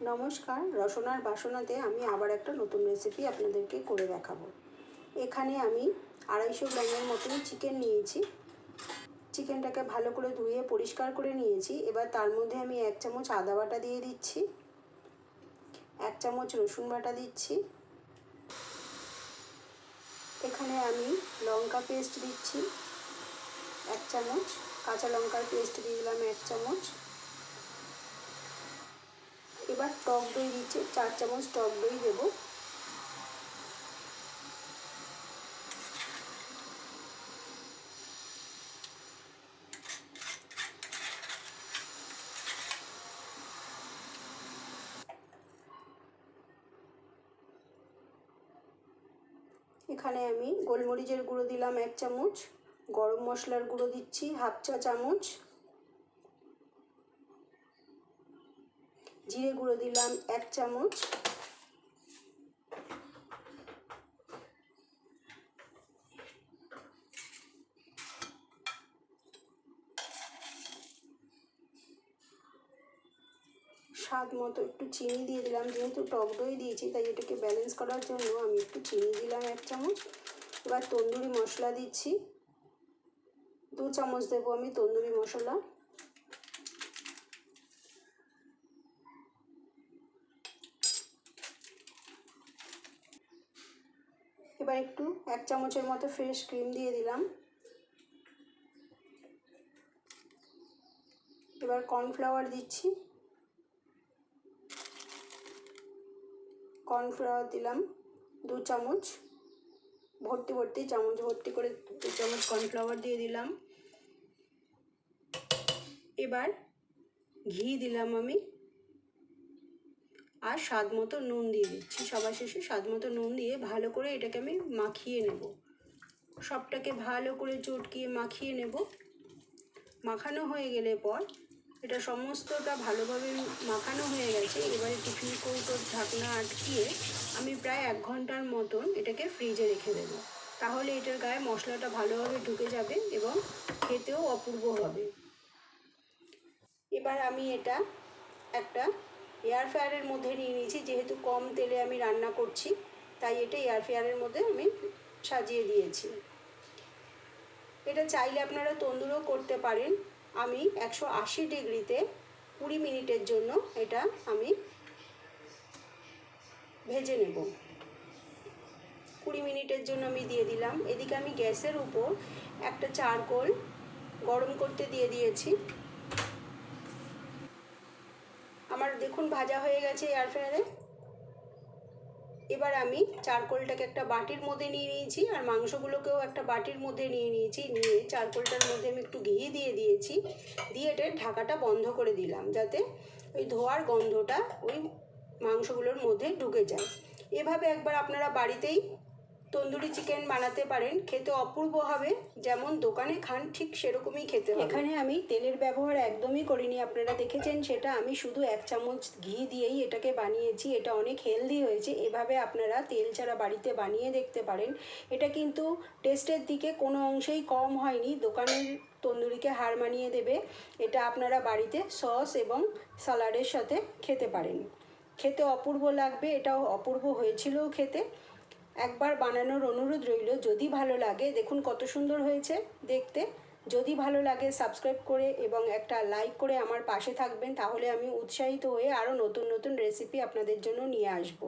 নমস্কার, রসনার বাসনাতে আমি আবার একটা নতুন রেসিপি আপনাদেরকে করে দেখাবো। এখানে আমি আড়াইশো গ্রামের মতন চিকেন নিয়েছি। চিকেনটাকে ভালো করে ধুয়ে পরিষ্কার করে নিয়েছি। এবার তার মধ্যে আমি এক চামচ আদা বাটা দিয়ে দিচ্ছি। এক চামচ রসুন বাটা দিচ্ছি। এখানে আমি লঙ্কা পেস্ট দিচ্ছি। এক চামচ, কাঁচা লঙ্কার পেস্ট দিয়ে দিলাম এক চামচ। এবার টক দই দিচ্ছি, চার চামচ টক দই দেবো। এখানে আমি গোলমরিচের গুঁড়ো দিলাম এক চামচ, গরম মশলার গুঁড়ো দিচ্ছি হাফ চা চামচ। জিরে গুঁড়ো দিলাম এক চামচ। স্বাদ মতো একটু চিনি দিয়ে দিলাম। যেহেতু টক দই দিয়েছি, তাই এটাকে ব্যালেন্স করার জন্য আমি একটু চিনি দিলাম এক চামচ। এবার তন্দুরি মশলা দিচ্ছি। দু চামচ দেবো আমি তন্দুরি মশলা। এবার একটু এক চামচের মতো ফ্রেশ ক্রিম দিয়ে দিলাম। এবার কর্নফ্লাওয়ার দিচ্ছি। কর্নফ্লাওয়ার দিলাম দু চামচ। ভর্তি ভর্তি চামচ, ভর্তি করে দু চামচ কর্নফ্লাওয়ার দিয়ে দিলাম। এবার ঘি দিলাম আমি। আর স্বাদ মতো নুন দিয়ে দিচ্ছি। সবার শেষে স্বাদ মতো নুন দিয়ে ভালো করে এটাকে আমি মাখিয়ে নেব। সবটাকে ভালো করে চটকিয়ে মাখিয়ে নেব। মাখানো হয়ে গেলে পর এটা সমস্তটা ভালোভাবে মাখানো হয়ে গেছে। এবারে টিফিন কৌটোর ঢাকনা আটকিয়ে আমি প্রায় এক ঘণ্টার মতন এটাকে ফ্রিজে রেখে দেব। তাহলে এটার গায়ে মশলাটা ভালোভাবে ঢুকে যাবে এবং খেতেও অপূর্ব হবে। এবার আমি এটা একটা এয়ার ফ্রায়ারের মধ্যে নিয়ে নিয়েছি। যেহেতু কম তেলে আমি রান্না করছি, তাই এটা এয়ার ফ্রায়ারের মধ্যে আমি সাজিয়ে দিয়েছি। এটা চাইলে আপনারা তন্দুরও করতে পারেন। আমি একশো আশি ডিগ্রিতে কুড়ি মিনিটের জন্য এটা আমি ভেজে নেব। কুড়ি মিনিটের জন্য আমি দিয়ে দিলাম। এদিকে আমি গ্যাসের উপর একটা চারকোল গরম করতে দিয়ে দিয়েছি। দেখুন ভাজা হয়ে গেছে এয়ার ফ্রায়ারে এবার আমি চারকোলটাকে একটা বাটির মধ্যে নিয়ে নিয়েছি আর মাংসগুলোকেও একটা বাটির মধ্যে নিয়ে নিয়েছি। নিয়ে চারকোলটার মধ্যে আমি একটু ঘি দিয়ে দিয়েছি। দিয়ে এটার ঢাকাটা বন্ধ করে দিলাম যাতে ওই ধোয়ার গন্ধটা ওই মাংসগুলোর মধ্যে ঢুকে যায়। এভাবে একবার আপনারা বাড়িতেই তন্দুরি চিকেন বানাতে পারেন, খেতে অপূর্ব হবে। যেমন দোকানে খান, ঠিক সেরকমই খেতে হবে। এখানে আমি তেলের ব্যবহার একদমই করিনি, আপনারা দেখেছেন সেটা। আমি শুধু এক চামচ ঘি দিয়েই এটাকে বানিয়েছি, এটা অনেক হেলদি হয়েছে। এভাবে আপনারা তেল ছাড়া বাড়িতে বানিয়ে দেখতে পারেন। এটা কিন্তু টেস্টের দিকে কোনো অংশেই কম হয়নি। দোকানের তন্দুরিকে হার মানিয়ে দেবে। এটা আপনারা বাড়িতে সস এবং স্যালাডের সাথে খেতে পারেন। খেতে অপূর্ব লাগবে, এটাও অপূর্ব হয়েছিলও খেতে। একবার বানানোর অনুরোধ রইল, যদি ভালো লাগে, দেখুন কত সুন্দর হয়েছে দেখতে। যদি ভালো লাগে সাবস্ক্রাইব করে এবং একটা লাইক করে আমার পাশে থাকবেন, তাহলে আমি উৎসাহিত হয়ে আরও নতুন নতুন রেসিপি আপনাদের জন্য নিয়ে আসব।